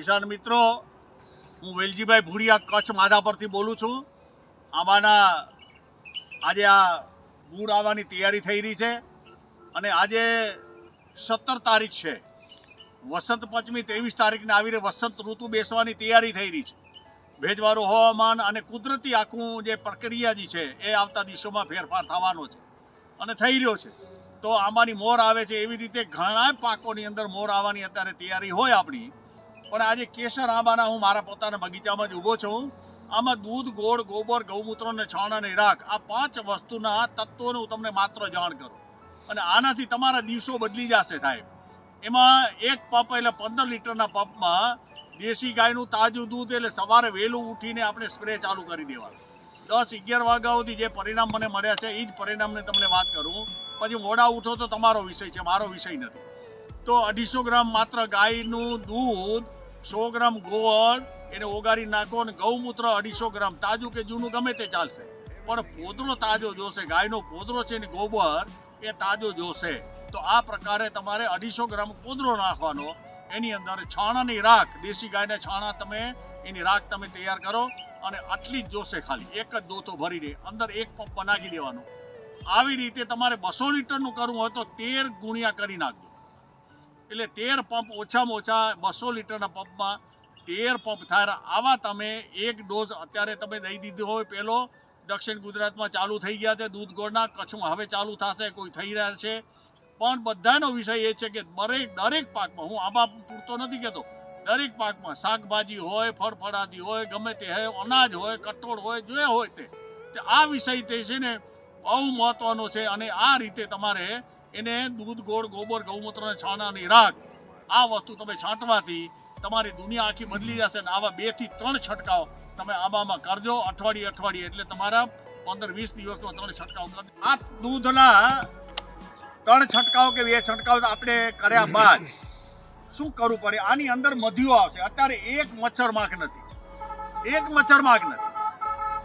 કિસાન મિત્રો, હું વેલજીભાઈ ભૂડિયા કચ્છ માધા પરથી બોલું છું. આમાંના આજે આ ગુડ આવવાની તૈયારી થઈ રહી છે અને આજે સત્તર તારીખ છે. વસંત પંચમી ત્રેવીસ તારીખને આવી રહી વસંત ઋતુ બેસવાની તૈયારી થઈ રહી છે. ભેજવાળું હવામાન અને કુદરતી આખું જે પ્રક્રિયા જે છે એ આવતા દિવસોમાં ફેરફાર થવાનો છે અને થઈ રહ્યો છે. તો આંબાની મોર આવે છે એવી રીતે ઘણા પાકોની અંદર મોર આવવાની અત્યારે તૈયારી હોય આપણી. પણ આજે કેસર આંબાના હું મારા પોતાના બગીચામાં જ ઊભો છું. આમાં દૂધ, ગોળ, ગોબર, ગૌમૂત્ર અને છાણ અને રાખ આ પાંચ વસ્તુના તત્વોને હું તમને માત્ર જાણ કરું. અને આનાથી તમારા દિવસો બદલી જશે સાહેબ. એમાં એક પંપ એટલે પંદર લીટરના પંપમાં દેશી ગાયનું તાજું દૂધ એટલે સવારે વહેલું ઉઠીને આપણે સ્પ્રે ચાલુ કરી દેવાનું. દસ અગિયાર વાગ્યા સુધી જે પરિણામ મને મળ્યા છે એ જ પરિણામને તમને વાત કરું. પછી મોડા ઉઠો તો તમારો વિષય છે, મારો વિષય નથી. તો અઢીસો ગ્રામ માત્ર ગાયનું દૂધ સો ગ્રામ ગોળ એને ઓગાળી નાખો અને ગૌમૂત્ર અઢીસો ગ્રામ, તાજું કે જૂનું ગમે તે ચાલશે. પણ પોદરો તાજો જોશે, ગાયનો પોદરો છે ને ગોબર, એ તાજો જોશે. તો આ પ્રકારે તમારે અઢીસો ગ્રામ પોદરો નાખવાનો. એની અંદર છાણાની રાખ, દેશી ગાયના છાણા તમે, એની રાખ તમે તૈયાર કરો અને આટલી જ જોશે ખાલી. એક જ દોતો ભરીને અંદર એક પંપ બનાવી દેવાનો. આવી રીતે તમારે બસો લીટરનું કરવું હોય તો તેર ગુણ્યા કરી નાખજો. એટલે તેર પંપ ઓછામાં ઓછા બસો લીટરના પંપમાં તેર પંપ થાય. આવા તમે એક ડોઝ અત્યારે તમે દઈ દીધો હોય પહેલો દક્ષિણ ગુજરાતમાં ચાલુ થઈ ગયા છે દૂધ ગોળના કચ્છમાં હવે ચાલુ થશે, કોઈ થઈ રહ્યા છે. પણ બધાનો વિષય એ છે કે દરેક દરેક પાકમાં, હું આંબા પૂરતો નથી કહેતો દરેક પાકમાં શાકભાજી હોય, ફળફળાદી હોય, ગમે તે હોય, અનાજ હોય, કઠોળ હોય, જે હોય તે આ વિષય તે છે ને બહુ મહત્ત્વનો છે. અને આ રીતે તમારે એને દૂધ, ગોળ, ગોબર, ગૌમૂત્ર અને છાણાની રાખ, આ વસ્તુ તમે છાંટવાથી તમારી દુનિયા આખી બદલી જશે ને આવા બેથી ત્રણ છંટકાવ તમે આંબામાં કરજો અઠવાડિયે અઠવાડિયે. એટલે તમારા પંદર વીસ દિવસનો ત્રણ છંટકાવ આ દૂધના ત્રણ છંટકાવ કે બે છંટકાવ આપણે કર્યા બાદ શું કરવું પડે? આની અંદર મધ્યો આવશે. અત્યારે એક મચ્છર માખ નથી. એક મચ્છર માખ નથી.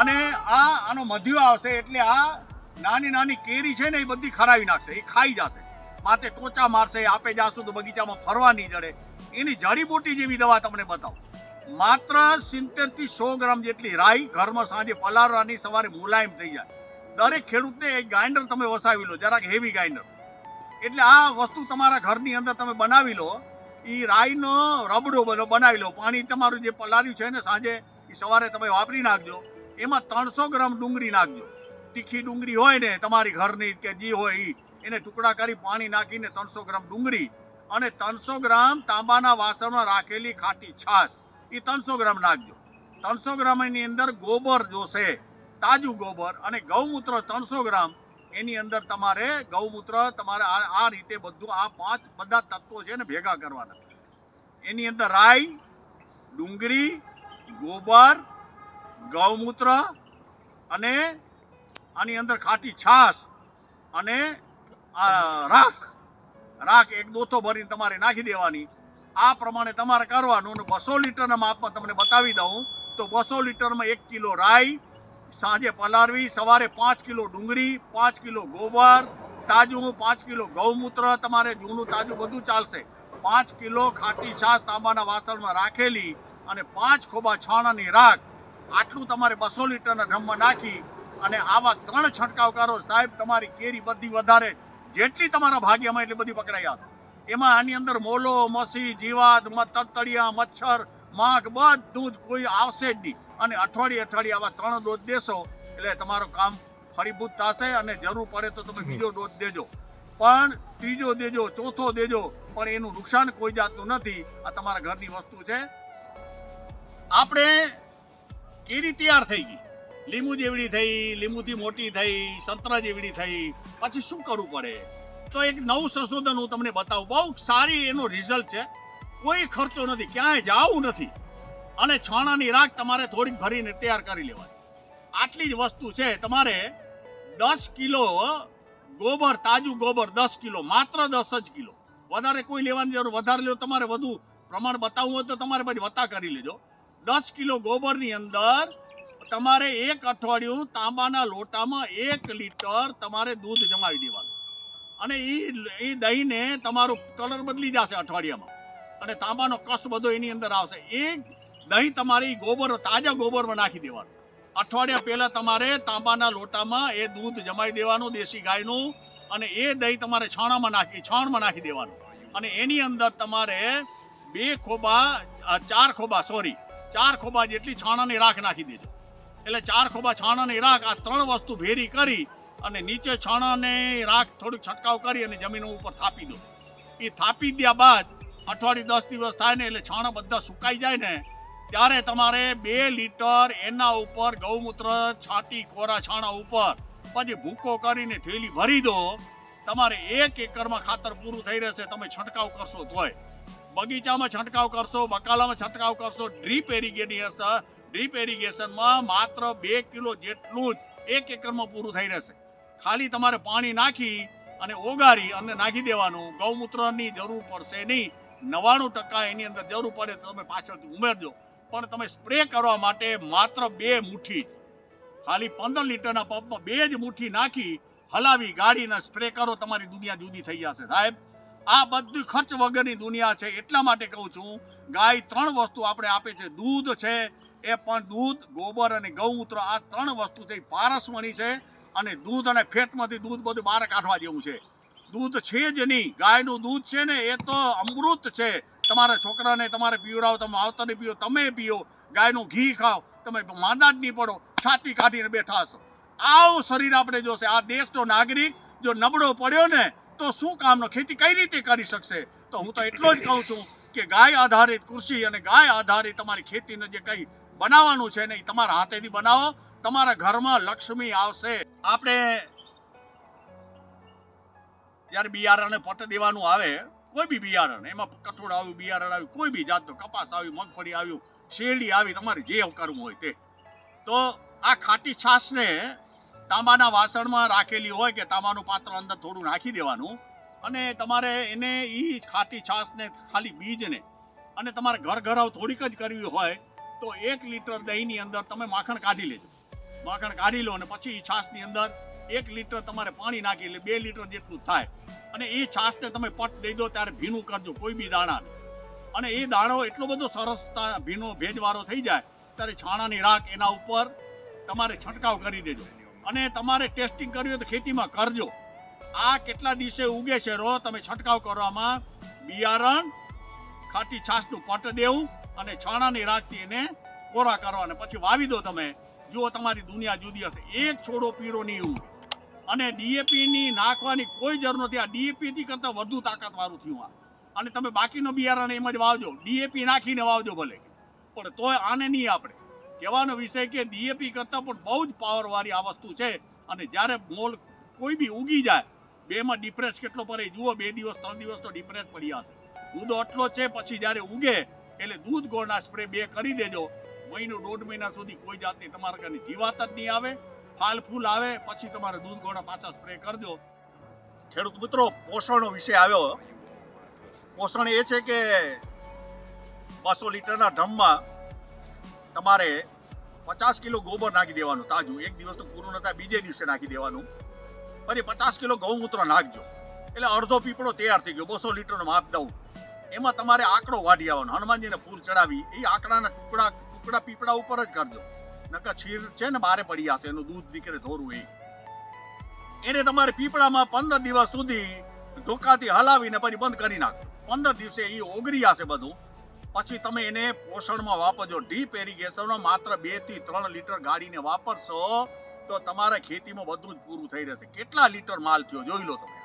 અને આ આનો મધ્યો આવશે એટલે આ નાની નાની કેરી છે ને એ બધી ખરાવી નાખશે, એ ખાઈ જશે. માથે ટોચા મારશે, આપે જાશું તો બગીચામાં ફરવા નહીં જડે. એની જડીબૂટી જેવી દવા તમને બતાવું. માત્ર સિત્તેરથી સો ગ્રામ જેટલી રાઈ ઘરમાં સાંજે પલાળવાની સવારે મુલાયમ થઈ જાય. દરેક ખેડૂતને એક ગાઇન્ડર તમે વસાવી લો, જરાક હેવી ગાઇન્ડર એટલે આ વસ્તુ તમારા ઘરની અંદર તમે બનાવી લો એ રાઈનો રબડો બધો બનાવી લો. પાણી તમારું જે પલાળ્યું છે ને સાંજે એ સવારે તમે વાપરી નાખજો. એમાં ત્રણસો ગ્રામ ડુંગળી નાખજો. તીખી ડુંગળી હોય ને તમારી ઘરની કે જે હોય એ એને ટુકડા કરી પાણી નાખીને ત્રણસો ગ્રામ ડુંગળી અને ત્રણસો ગ્રામ તાંબાના વાસણમાં રાખેલી ખાટી છાશ એ ત્રણસો ગ્રામ નાખજો. ત્રણસો ગ્રામ એની અંદર ગોબર જોશે, તાજું ગોબર અને ગૌમૂત્ર ત્રણસો ગ્રામ, એની અંદર તમારે ગૌમૂત્ર, તમારે આ રીતે બધું, આ પાંચ બધા તત્વો છે ને ભેગા કરવાના. એની અંદર રાઈ, ડુંગળી, ગોબર, ગૌમૂત્ર અને આની અંદર ખાટી છાશ અને રાખ. રાખ એક દોથો ભરીને તમારે નાખી દેવાની. આ પ્રમાણે તમારે કરવાનું અને બસો લીટરના માપમાં તમને બતાવી દઉં તો બસો લીટરમાં એક કિલો રાઈ, સાંજે પલાળવી, સવારે પાંચ કિલો ડુંગળી, પાંચ કિલો ગોબર, તાજું પાંચ કિલો ગૌમૂત્ર, તમારે જૂનું તાજું બધું ચાલશે. પાંચ કિલો ખાટી છાશ તાંબાના વાસણમાં રાખેલી અને પાંચ ખોબા છાણાની રાખ. આટલું તમારે બસો લીટરના ડ્રમમાં નાખી અને આવા ત્રણ છંટકાવ કરો સાહેબ તમારી કેરી બધી વધારે જેટલી તમારા ભાગ્યમાં એટલી બધી પકડાઈ આવશે એમાં આની અંદર મોલો મસી જીવાત તડતડિયા મચ્છર માખ બધું જ કોઈ આવશે જ નહીં. અને અઠવાડિયે અઠવાડિયે આવા ત્રણ ડોઝ દેશો એટલે તમારું કામ ફળીભૂત થશે અને જરૂર પડે તો તમે બીજો ડોઝ દેજો. પણ ત્રીજો દેજો ચોથો દેજો પણ એનું નુકસાન કોઈ જાતનું નથી. આ તમારા ઘરની વસ્તુ છે. આપણે કેરી તૈયાર થઈ ગઈ. લીંબુ જેવડી થઈ, લીંબુથી મોટી થઈ, સંતરા જેવડી થઈ. પછી શું કરવું પડે? તો એક નવું સંશોધન હું તમને બતાવું. બહુ સારી એનું રિઝલ્ટ છે. કોઈ ખર્ચો નથી. ક્યાંય જવું નથી. અને છાણાની રાખ તમારે થોડીક ભરીને તૈયાર કરી લેવાની. આટલી જ વસ્તુ છે. તમારે દસ કિલો ગોબર, તાજું ગોબર દસ કિલો, માત્ર દસ જ કિલો. વધારે કોઈ લેવાની જરૂર વધારે લો તમારે વધુ પ્રમાણ બતાવવું હોય તો તમારે પછી વત્તા કરી લેજો. દસ કિલો ગોબરની અંદર તમારે એક અઠવાડિયું તાંબાના લોટામાં એક લીટર તમારે દૂધ જમાવી દેવાનું. અને એ એ દહીંને તમારું કલર બદલી જશે અઠવાડિયામાં. અને તાંબાનો કસ બધો એની અંદર આવશે. એ દહીં તમારી ગોબર, તાજા ગોબરમાં નાખી દેવાનું. અઠવાડિયા પહેલાં તમારે તાંબાના લોટામાં એ દૂધ જમાઈ દેવાનું, દેશી ગાયનું. અને એ દહીં તમારે છાણામાં નાખી, છાણમાં નાખી દેવાનું. અને એની અંદર તમારે બે ખોબા ચાર ખોબા, સોરી, ચાર ખોબા જેટલી છાણાની રાખ નાખી દેજો. એટલે ચાર ખોબા છાણાની રાખ આ ત્રણ વસ્તુ ભેરી કરી અને નીચે છાણાને રાખ થોડુંક છંટકાવ કરી અને જમીન ઉપર થાપી દો. એ થાપી દ્યા બાદ અઠવાડિયે દસ દિવસ થાય ને એટલે છાણા બધા સુકાઈ જાય ને, ત્યારે તમારે બે લીટર એના ઉપર ગૌમૂત્ર, છાંટી, કોરા છાણા ઉપર પછી ભૂકો કરીને થેલી ભરી દો. તમારે એક એકરમાં ખાતર પૂરું થઈ રહેશે, તમે છંટકાવ કરશો તોય. બગીચામાં છંટકાવ કરશો, બકાલામાં છંટકાવ કરશો, ડ્રીપ એરિગેશન ડ્રીપ એરિગેશનમાં માત્ર બે કિલો જેટલું જ એક એકરમાં પૂરું થઈ રહેશે. ખાલી તમારે પાણી નાખી અને ઓગાળી અને નાખી દેવાનું. ગૌમૂત્રની જરૂર પડશે નહીં. નવ્વાણું ટકા એની અંદર જરૂર પડે તો તમે પાછળથી ઉમેરજો. પણ તમે સ્પ્રે કરવા માટે માત્ર બે મુઠ્ઠી ખાલી પંદર લીટરના પંપમાં બે જ મુઠ્ઠી નાખી હલાવી ગાડીને સ્પ્રે કરો, તમારી દુનિયા જુદી થઈ જશે. સાહેબ, આ બધી ખર્ચ વગરની દુનિયા છે. એટલા માટે કહું છું, ગાય ત્રણ વસ્તુ આપણે આપે છે. દૂધ છે એ પણ દૂધ, ગોબર અને ગૌમૂત્ર આ ત્રણ વસ્તુ છે પારસમણી છે અને દૂધ અને ફેટમાંથી દૂધ બધું બહાર કાઢવા જેવું છે. દૂધ છે જ નહીં. ગાયનું દૂધ છે ને, એ તો અમૃત છે. તમારા છોકરાને તમારે પીવડાવો, તમે આવતાને પીઓ તમે પીઓ. ગાયનું ઘી ખાઓ, તમે માંદા જ નહીં પડો. છાતી કાઢીને બેઠા હશો. આવું શરીર આપણે જોશે. આ દેશનો નાગરિક જો નબળો પડ્યો ને, તો શું કામનો? ખેતી કઈ રીતે કરી શકશે? તો હું તો એટલો જ કહું છું કે ગાય આધારિત કૃષિ અને ગાય આધારિત તમારી ખેતીને જે કંઈ બનાવવાનું છે નહીં. તમારા હાથેથી બનાવો. તમારા ઘરમાં લક્ષ્મી આવશે. આપણે જ્યારે બિયારણને પટ દેવાનું આવે, કોઈ બી બિયારણ, એમાં કઠોળ આવ્યું, બિયારણ આવ્યું, કોઈ બી જાતનું કપાસ આવ્યું, મગફળી આવ્યું, શેરડી આવી, તમારે જે કરવું હોય તે. તો આ ખાટી છાશને તાંબાના વાસણમાં રાખેલી હોય કે તાંબાનું પાત્ર અંદર થોડું નાખી દેવાનું અને તમારે એને એ ખાટી છાશને ખાલી બીજને અને તમારે ઘર ઘરાવ થોડીક જ કરવી હોય તો એક લીટર દહીંની અંદર તમે માખણ કાઢી લેજો. માખણ કાઢી લો અને પછી એ છાશની અંદર એક લીટર તમારે પાણી નાખી એટલે બે લીટર જેટલું થાય. અને એ છાશને તમે પટ દઈ દો ત્યારે ભીનું કરજો, કોઈ બી દાણાને અને એ દાણો એટલો બધો સરસ ભીનો ભેજવાળો થઈ જાય ત્યારે છાણાની રાખ એના ઉપર તમારે છંટકાવ કરી દેજો. અને તમારે ટેસ્ટિંગ કરવી હોય તો ખેતીમાં કરજો. આ કેટલા દિવસે ઉગે છે રો? તમે છંટકાવ કરવામાં બિયારણ ખાટી છાશનું પટ દેવું. અને છાણાની રાખથી એને કોરા અને પછી વાવી દો તમે. જુઓ તમારી દુનિયા જુદી હશે. એક છોડો પીરો નહીં ઉગે અને ડીએપીની નાખવાની કોઈ જરૂર નથી. આ ડીએપીથી કરતાં વધુ તાકાતવાળું થયું આ. અને તમે બાકીનો બિયારણ એમ જ વાવજો. ડીએપી નાખીને વાવજો ભલે પણ તોય આને નહીં આપણે. કહેવાનો વિષય કે ડીએપી કરતાં પણ બહુ જ પાવરવાળી આ વસ્તુ છે. અને જ્યારે મોલ કોઈ બી ઉગી જાય, બેમાં ડિપ્રેસ કેટલો પડે? જુઓ, બે દિવસ, ત્રણ દિવસનો ડિપ્રેસ પડ્યા હશે. મુદ્દો આટલો છે, પછી જ્યારે ઉગે એટલે દૂધ ગોળના સ્પ્રે બે કરી દેજો. મહિનો દોઢ મહિના સુધી કોઈ જાતની તમારા ઘરની જીવાત જ નહીં આવે. ફાલ ફૂલ આવે, પછી તમારે દૂધ ગોળા પાછા સ્પ્રે કરજો. ખેડૂત મિત્રો, પોષણ વિશે આવ્યો. પોષણ એ છે કે બસો લીટરના ઢમમાં તમારે પચાસ કિલો ગોબર નાખી દેવાનું તાજું. એક દિવસ તો પૂરું નતા બીજે દિવસે નાખી દેવાનું. પછી પચાસ કિલો ગૌમૂત્ર નાખજો. એટલે અડધો પીપળો તૈયાર થઈ ગયો. બસો લીટરનો માપ દઉં. એમાં તમારે આંકડો વાઢી આવવાનો. હનુમાનજીને ફૂલ ચડાવી, એ આંકડાના ટુકડા ટુકડા પીપળા ઉપર જ કરજો. નકર છીર છે ને બારે પડી જશે, એનું દૂધ નીકળે ધોરું એ. એને તમારે પીપળામાં પંદર દિવસ સુધી ધોકાથી હલાવીને પછી બંધ કરી નાખજો. પંદર દિવસે એ ઓગળી જશે બધું. પછી તમે એને પોષણમાં વાપરજો. ડીપ એરિગેશનમાં માત્ર બેથી ત્રણ લીટર ગાડીને વાપરશો તો તમારા ખેતીમાં બધું જ પૂરું થઈ રહેશે. કેટલા લીટર માલ થયો જોઈ લો તમે.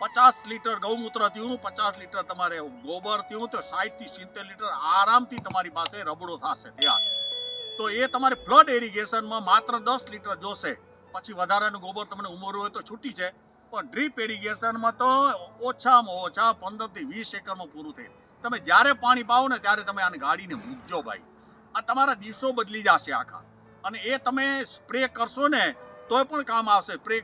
પચાસ લીટર ગૌમૂત્ર થયું પચાસ લીટર તમારે ગોબર થયું તો સાઠથી સિત્તેર લીટર આરામથી તમારી પાસે રબડો થશે ત્યાં. તો એ તમારે ફ્લડ એરિગેશનમાં માત્ર દસ લીટર જોશે. પછી વધારાનું ગોબર તમને ઉમેરવું હોય તો છૂટી છે. પણ ડ્રીપ એરિગેશનમાં તો ઓછામાં ઓછા પંદરથી વીસ એકરમાં પૂરું થઈ તમે જ્યારે પાણી પાવો ને ત્યારે તમે આને ગાડીને મૂકજો ભાઈ. આ તમારા દિવસો બદલી જશે આખા. અને એ તમે સ્પ્રે કરશો ને તોય પણ કામ આવશે. સ્પ્રે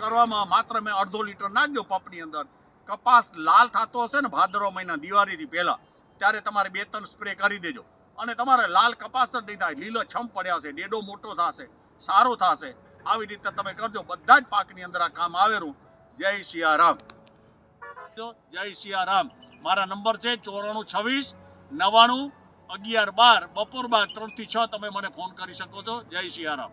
કરવામાં માત્ર મેં અડધો લીટર નાખજો પંપની અંદર. કપાસ લાલ થતો હશે ને ભાદરો મહિના દિવાળીથી પહેલાં, ત્યારે તમારે બે ત્રણ સ્પ્રે કરી દેજો. અને તમારે લાલ કપાસ જ નહીં થાય, લીલો છમ પડ્યા હશે, ડેડો મોટો થશે, સારો થશે. આવી રીતે તમે કરજો. બધા જ પાકની અંદર આ કામ આવેલું. જય સિયારામ જય સિયારામ મારા નંબર છે ચોરાણું છવ્વીસ નવ્વાણું અગિયાર બાર. બપોર બાદ ત્રણથી છ તમે મને ફોન કરી શકો છો. જય સિયારામ